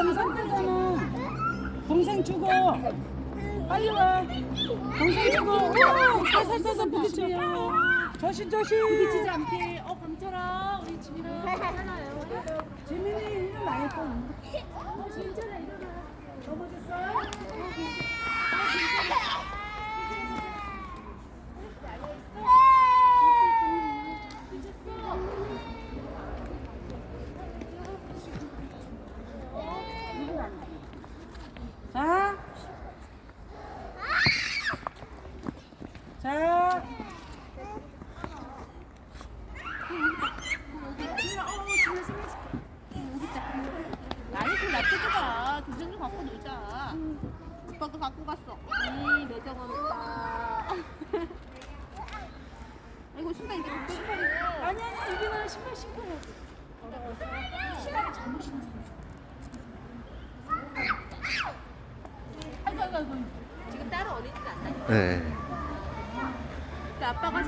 사람이 상태잖아. 동생 주고. 빨리 와. 동생 죽어 오, 살살 살살 부딪혀요. 조심 조심. 부딪히지 않게. 어, 감철아. 우리 지민아. 괜찮아요. 지민이 일로 나일 뻔. 어, 괜찮아. 일어나. 넘어졌어요? 어, 괜찮아. 아니 아니 유빈아 신발 신고 해. 신발을 잘못 신었어. 아이고 아이고 아이고. 지금 따로 어린이집 안 다녀. 네. 아빠가